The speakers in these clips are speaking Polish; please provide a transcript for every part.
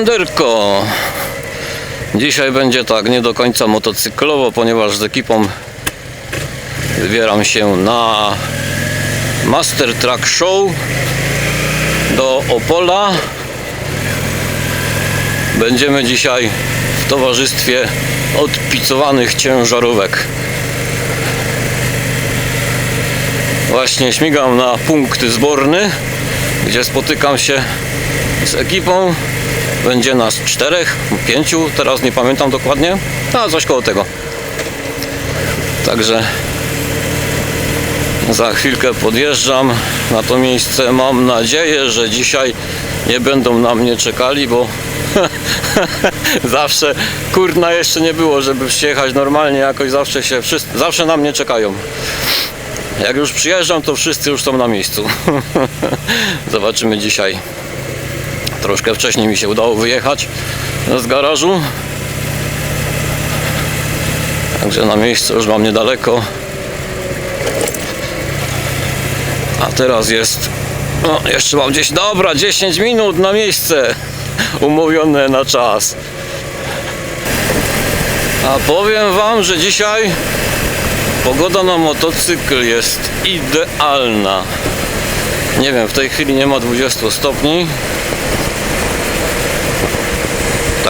Siemanderko! Dzisiaj będzie tak nie do końca motocyklowo, ponieważ z ekipą wybieram się na Master Truck Show do Opola. Będziemy dzisiaj w towarzystwie odpicowanych ciężarówek. Właśnie śmigam na punkt zborny, gdzie spotykam się z ekipą. Będzie nas czterech, pięciu, teraz nie pamiętam dokładnie, a coś koło tego. Także za chwilkę podjeżdżam na to miejsce. Mam nadzieję, że dzisiaj nie będą na mnie czekali, bo zawsze kurna jeszcze nie było, żeby przyjechać normalnie, jakoś zawsze się wszyscy, zawsze na mnie czekają. Jak już przyjeżdżam, to wszyscy już są na miejscu. Zobaczymy dzisiaj. Troszkę wcześniej mi się udało wyjechać z garażu. Także na miejscu już mam niedaleko. A teraz jest. No, jeszcze mam gdzieś. Dobra, 10 minut na miejsce. Umówione na czas. A powiem Wam, że dzisiaj pogoda na motocykl jest idealna. Nie wiem, w tej chwili nie ma 20 stopni.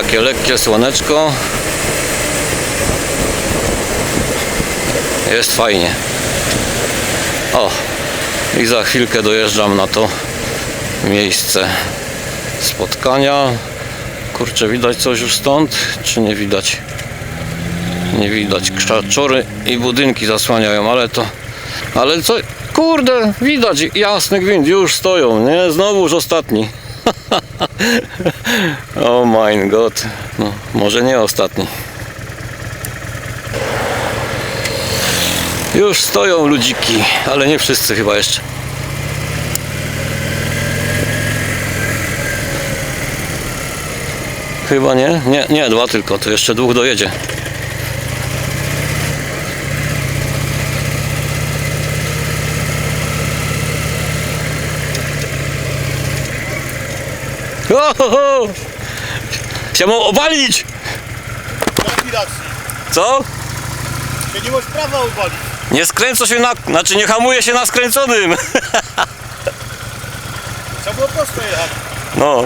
Takie lekkie słoneczko. Jest fajnie. O, i za chwilkę dojeżdżam na to miejsce spotkania. Kurczę, widać coś już stąd, czy nie widać? Nie widać. Krzaczory i budynki zasłaniają, ale to. Ale co? Kurde, widać jasny gwint, już stoją, nie? Znowuż ostatni. Oh my god. No, może nie ostatni. Już stoją ludziki, ale nie wszyscy chyba jeszcze. Chyba nie? Nie, nie, dwa tylko, to jeszcze dwóch dojedzie. Ho, ho, ho. Chciałem obalić! Jaki racji? Co? Ty nie możesz prawa uwalić. Nie skręca się na... Znaczy nie hamuje się na skręconym. Trzeba było prosto jechać. No.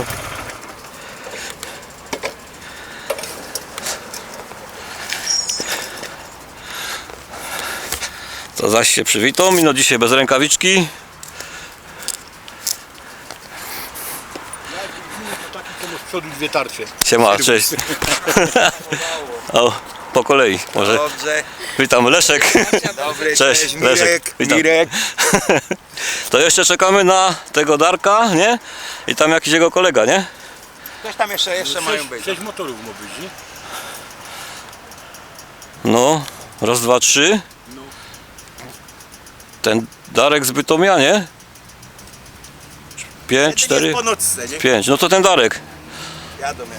To zaś się przywitał mi, no dzisiaj bez rękawiczki. To przodu dwie tarcze. Siema, cześć. o, po kolei może. Dobrze, Witam, Leszek. dobry, Cześć, cześć, Leszek. Mirek, Witam. Mirek. To jeszcze czekamy na tego Darka, nie? I tam jakiś jego kolega, nie? Ktoś tam jeszcze, jeszcze mają być. Sześć motorów ma być, nie? No, raz, dwa, trzy. Ten Darek z Bytomia, nie? Pięć, cztery, pięć. No to ten Darek. Jadą to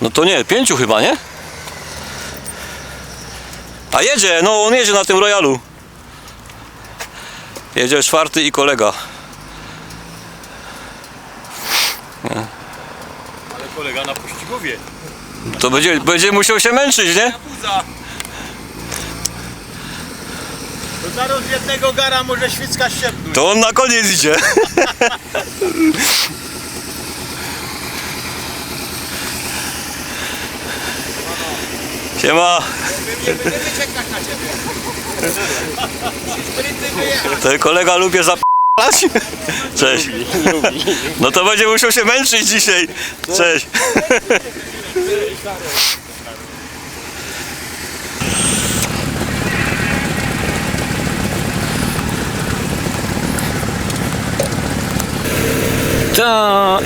No to nie, pięciu chyba, nie? A jedzie, no on jedzie na tym Royalu. Jedzie czwarty i kolega. Ale kolega na pościgowie. To będzie, będzie musiał się męczyć, nie? To zaraz jednego gara może świecka ściepnąć. To on na koniec idzie. Siema. Będziemy. Ten kolega lubię zapalać. Cześć. No to będzie musiał się męczyć dzisiaj. Cześć.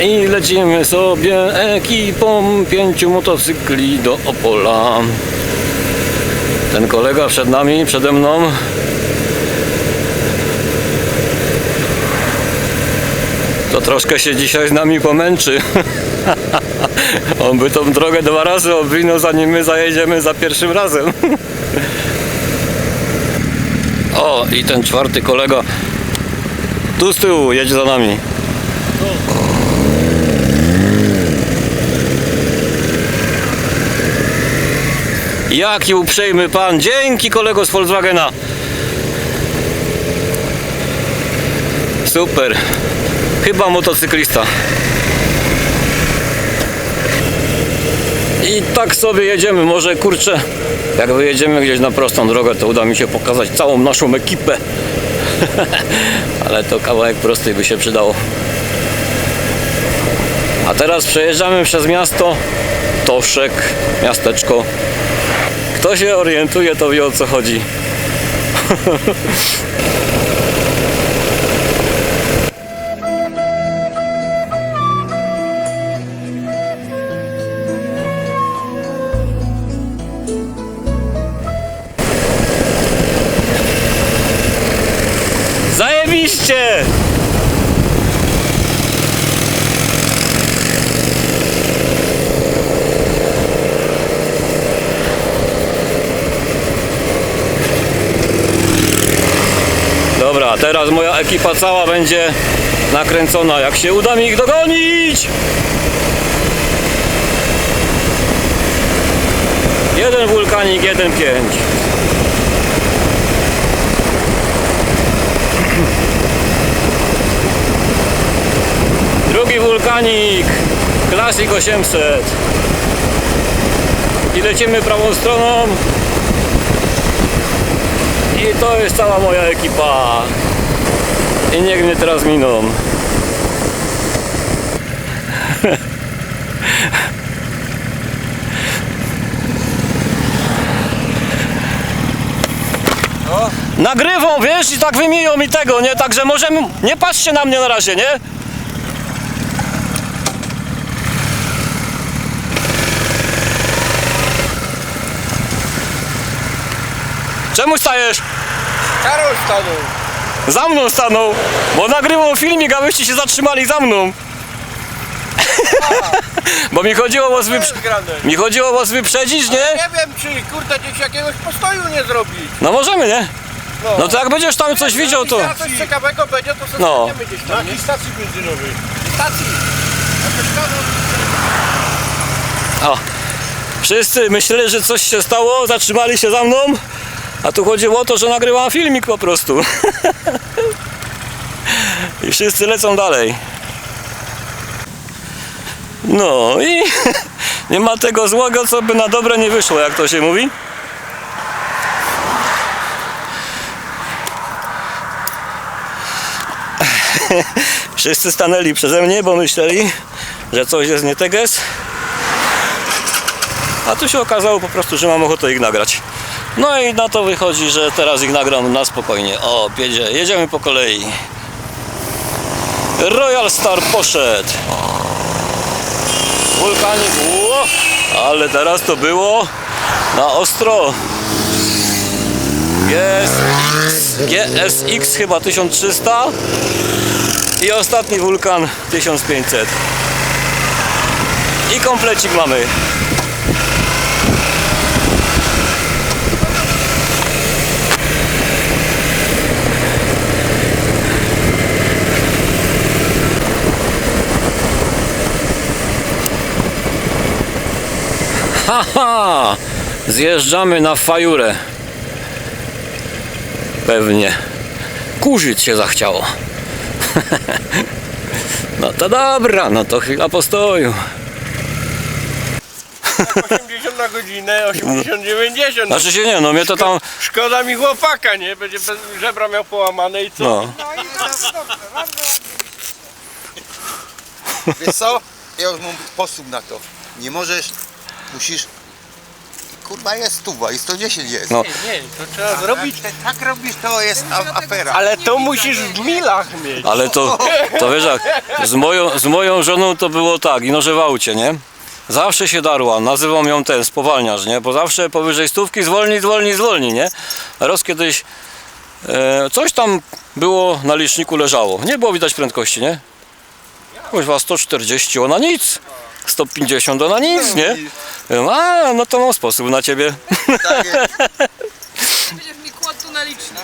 I lecimy sobie ekipą pięciu motocykli do Opola. Ten kolega przed nami, przede mną To troszkę się dzisiaj z nami pomęczy. On by tą drogę dwa razy obwinął, zanim my zajedziemy za pierwszym razem. O, i ten czwarty kolega tu z tyłu jedzie za nami. Jaki uprzejmy pan. Dzięki kolego z Volkswagena. Super. Chyba motocyklista. I tak sobie jedziemy. Może kurczę, jak wyjedziemy gdzieś na prostą drogę, to uda mi się pokazać całą naszą ekipę. Ale to kawałek prostej by się przydało. A teraz przejeżdżamy przez miasto Toszek, miasteczko. Kto się orientuje, to wie o co chodzi. teraz moja ekipa cała będzie nakręcona, jak się uda mi ich dogonić! Jeden wulkanik, jeden pięć. Drugi wulkanik, Classic 800. I lecimy prawą stroną. I to jest cała moja ekipa. I niech mnie teraz miną. Nagrywą, wiesz, i tak wymienią mi tego, nie? Także możemy, nie patrzcie na mnie na razie, nie? Czemu stajesz? Karol stanął. Za mną stanął, bo nagrywał filmik, abyście się zatrzymali za mną. bo mi chodziło was, wyprz... mi chodziło o was wyprzedzić, nie? Nie wiem, czy kurde gdzieś jakiegoś postoju nie zrobić. No możemy, nie? No to jak będziesz tam coś widział, to... Jak coś ciekawego będzie, to sobie No. no. gdzieś Na tam, nie? jakiej stacji benzynowej? Stacji. Jakoś O. Wszyscy myśleli, że coś się stało, zatrzymali się za mną, a tu chodziło o to, że nagrywam filmik po prostu. I wszyscy lecą dalej. No i nie ma tego złego, co by na dobre nie wyszło, jak to się mówi. Wszyscy stanęli przeze mnie, bo myśleli, że coś jest nie teges. A tu się okazało po prostu, że mam ochotę ich nagrać. No i na to wychodzi, że teraz ich nagram na spokojnie. O, jedzie, jedziemy po kolei. Royal Star poszedł. Wulkanik, ło, ale teraz to było na ostro. GSX, GSX chyba 1300 i ostatni wulkan 1500. I komplecik mamy. Haha! Zjeżdżamy na fajurę. Pewnie. Kurzyć się zachciało. No to dobra, no to chwila postoju. 80 na godzinę, 80, 90. Znaczy się nie, no mnie to tam. Szkoda mi chłopaka, nie? Będzie bez żebra miał połamane i co? No. Wiesz co? Ja już mam sposób na to. Nie możesz, musisz... Kurwa jest stuwa i 110 jest. No. Nie, to trzeba zrobić. Jak tak robisz, to jest a- afera. Ale to musisz w milach mieć. Ale to, to wiesz jak, z moją, z moją żoną to było tak, i noże w aucie, nie? Zawsze się darła, nazywam ją ten, spowalniarz, nie? Bo zawsze powyżej stówki zwolni, zwolni, zwolni, nie? Raz kiedyś e, coś tam było na liczniku leżało, nie było widać prędkości, nie? Kuźwa 140, ona nic. 150, ona nic, nie? A, no to mam sposób na ciebie. Tak jest. Będziesz mi kładł tu na licznik.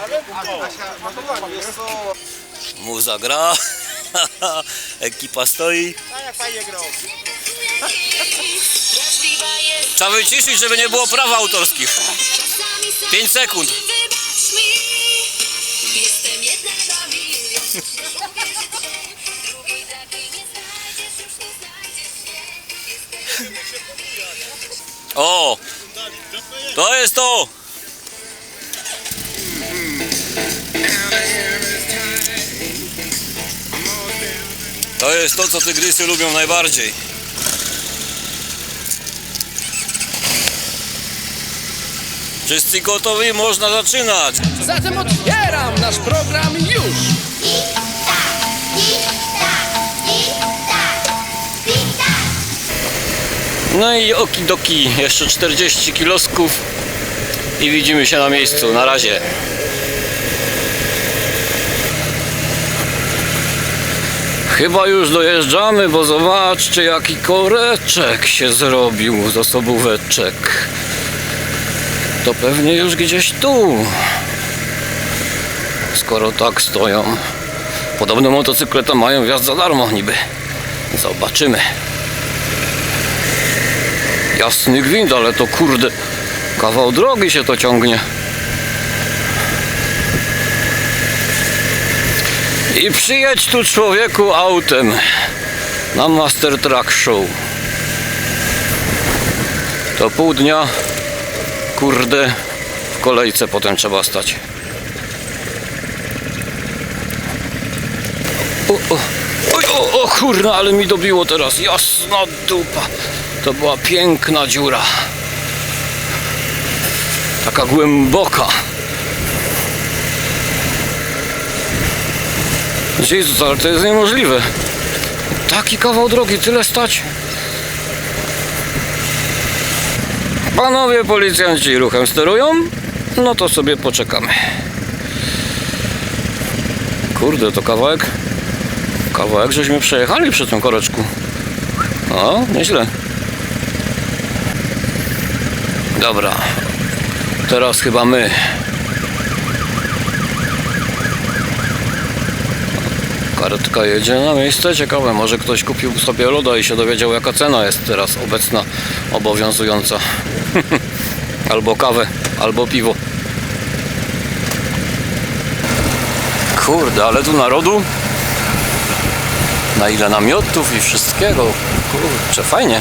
Muza gra, ekipa stoi. Trzeba wyciszyć, żeby nie było praw autorskich. 5 sekund. O! To jest to! To jest to, co tygrysy lubią najbardziej. Wszyscy gotowi, można zaczynać. Zatem otwieram nasz program już! No i okidoki, jeszcze 40 kilosków i widzimy się na miejscu. Na razie. Chyba już dojeżdżamy, bo zobaczcie jaki koreczek się zrobił z osobóweczek. To pewnie już gdzieś tu. Skoro tak stoją. Podobno motocykle tam mają wjazd za darmo niby. Zobaczymy. Jasny gwint, ale to kurde, kawał drogi się to ciągnie. I przyjedź tu człowieku autem na Master Truck Show. To pół dnia, kurde, w kolejce potem trzeba stać. O, o, oj, o, o kurna, ale mi dobiło teraz, jasna dupa. To była piękna dziura. Taka głęboka. Jezus, ale to jest niemożliwe. Taki kawał drogi, tyle stać. Panowie policjanci ruchem sterują? No to sobie poczekamy. Kurde, to kawałek. Kawałek żeśmy przejechali przy tym koreczku. O, nieźle. Dobra. Teraz chyba my. Karetka jedzie na miejsce. Ciekawe, może ktoś kupił sobie loda i się dowiedział jaka cena jest teraz obecna, obowiązująca. albo kawę, albo piwo. Kurde, ale tu narodu. Na ile namiotów i wszystkiego. Kurczę, fajnie.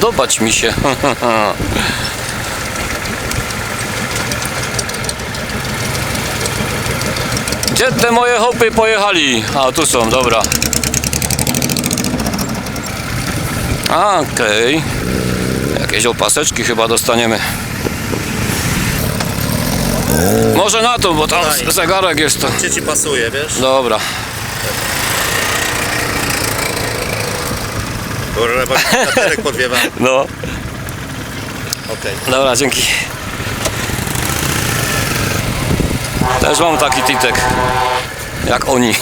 Podobać mi się. Gdzie te moje hopy pojechali? A tu są, dobra. Okej. Jakieś opaseczki chyba dostaniemy. Może na to, bo tam zegarek jest to. Gdzie ci pasuje, wiesz? Dobra. Kurwa, bo katerek podwiewa. No, Okej. dobra, dzięki. Też mam taki titek. Jak oni.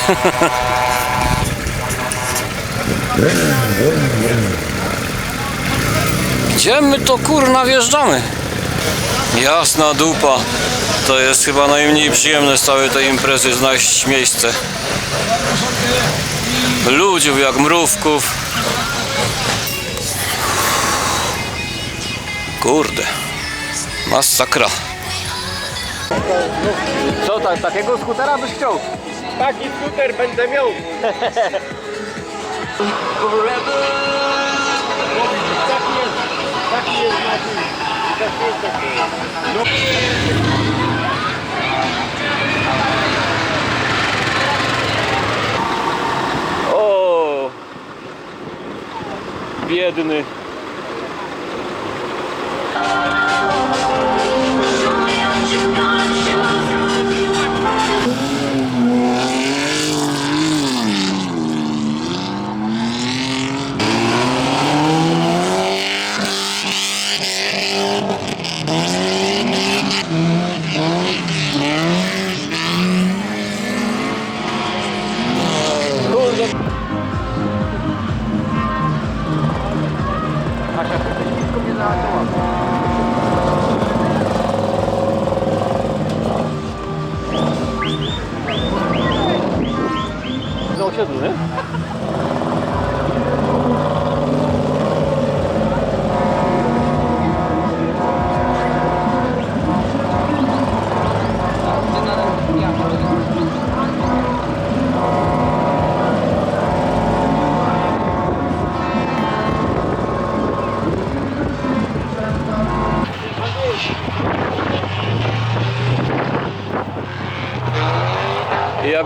Gdzie my to kurna wjeżdżamy? Jasna dupa. To jest chyba najmniej przyjemne z całej tej imprezy znaleźć miejsce. Ludziów jak mrówków. Kurde. Masakra. Co tak, takiego skutera byś chciał? Taki skuter będę miał. O! Biedny. Na osiedlu, nie?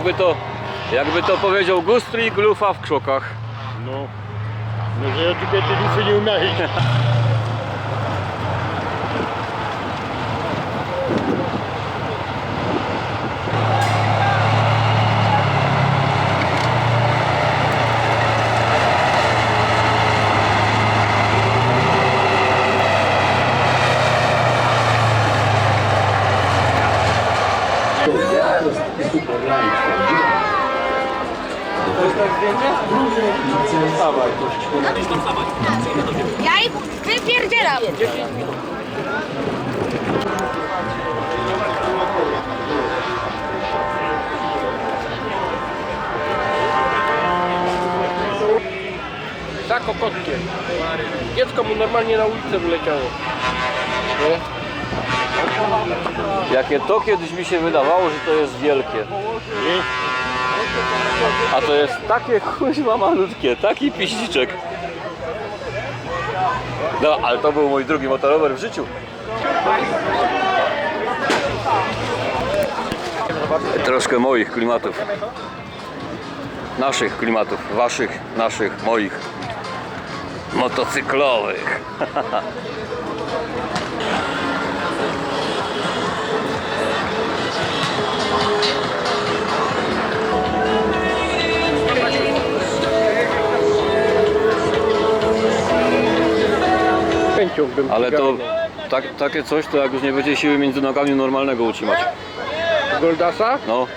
Jakby to, jakby to powiedział Gustrik, lufa w krzokach. No. No, że ja tylko te lufy nie umiem. Ja ich wypierdzielam. Za kokotkiem. Dziecko mu normalnie na ulicę wyleciało. Jakie to kiedyś mi się wydawało, że to jest wielkie. A to jest takie kuźma malutkie, taki piździczek. No, ale to był mój drugi motorower w życiu. Troszkę moich klimatów. Naszych klimatów, waszych, naszych, moich. Motocyklowych. Chęcią bym Ale to tak, takie coś, to jak już nie będzie siły między nogami normalnego utrzymać. Goldasa? No.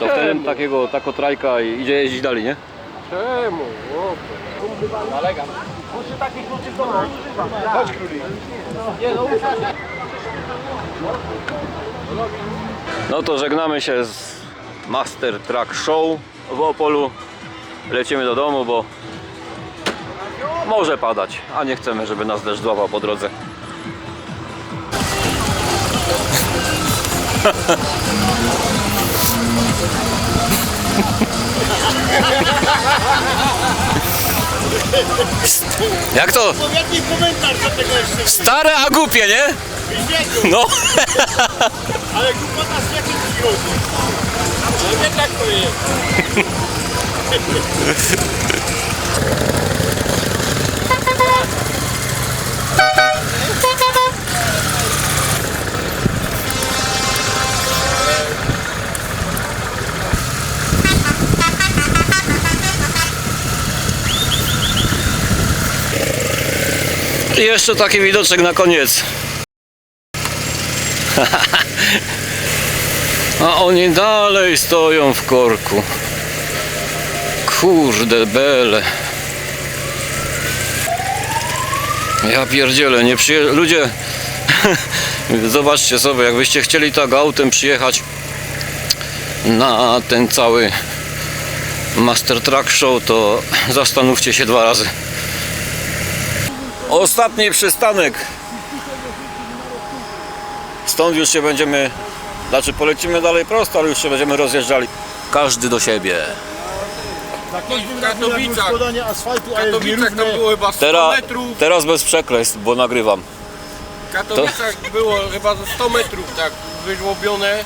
To wtedy takiego, tako trajka i idzie jeździć dalej, nie? Czemu? O, No to żegnamy się z Master Track Show w Opolu. Lecimy do domu, bo może padać, a nie chcemy, żeby nas deszcz złapał po drodze. Jak to? Jaki komentarz do tego jeszcze? Stare, a głupie, nie? No. Ale głupota z jakim przychodzi? Ale nie tak to jest. I jeszcze taki widoczek na koniec. A oni dalej stoją w korku. Kurde bele. Ja pierdzielę, nie przyje... Ludzie, zobaczcie sobie, jakbyście chcieli tak autem przyjechać na ten cały Master Track Show, to zastanówcie się dwa razy. Ostatni przystanek. Stąd już się będziemy, znaczy polecimy dalej prosto, ale już się będziemy rozjeżdżali. Każdy do siebie. w Katowicach. Składanie asfaltu, W a jest Katowicach tam nierówne. było chyba 100 Teraz, metrów. teraz bez przekleństw, bo nagrywam. W Katowicach było chyba ze 100 metrów tak wyżłobione.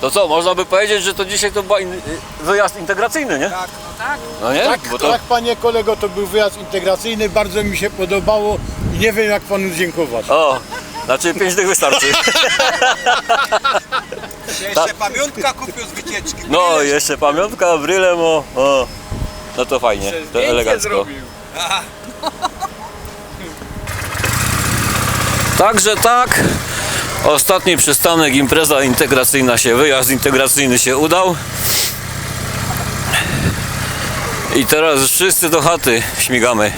To co, można by powiedzieć, że to dzisiaj to był in, y, wyjazd integracyjny, nie? Tak, tak. No nie? Tak, Bo to, tak, panie kolego, to był wyjazd integracyjny, bardzo mi się podobało i nie wiem jak panu dziękować. o, znaczy 5 dych wystarczy. Jeszcze pamiątka kupił z wycieczki. No, jeszcze pamiątka, brylem, o, o. No to fajnie, to elegancko. zrobił. Także tak, ostatni przystanek, impreza integracyjna się, wyjazd integracyjny się udał. I teraz wszyscy do chaty śmigamy.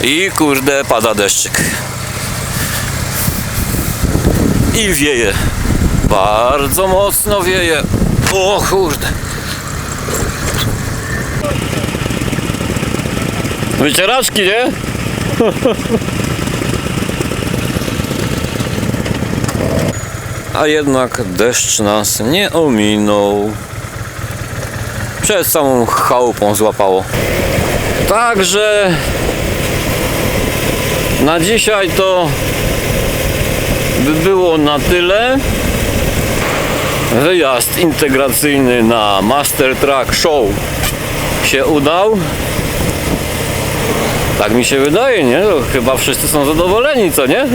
I kurde, pada deszczyk. I wieje. Bardzo mocno wieje. O kurde. Wycieraczki, nie? A jednak deszcz nas nie ominął. Przed samą chałupą złapało. Także na dzisiaj to by było na tyle. wyjazd integracyjny na Master Track Show się udał. Tak mi się wydaje, nie? No, Chyba wszyscy są zadowoleni, co nie?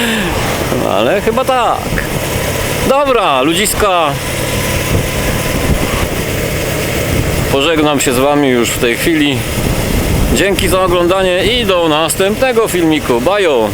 Ale chyba tak. Dobra, ludziska. Pożegnam się z Wami już w tej chwili. Dzięki za oglądanie i do następnego filmiku. Bajo!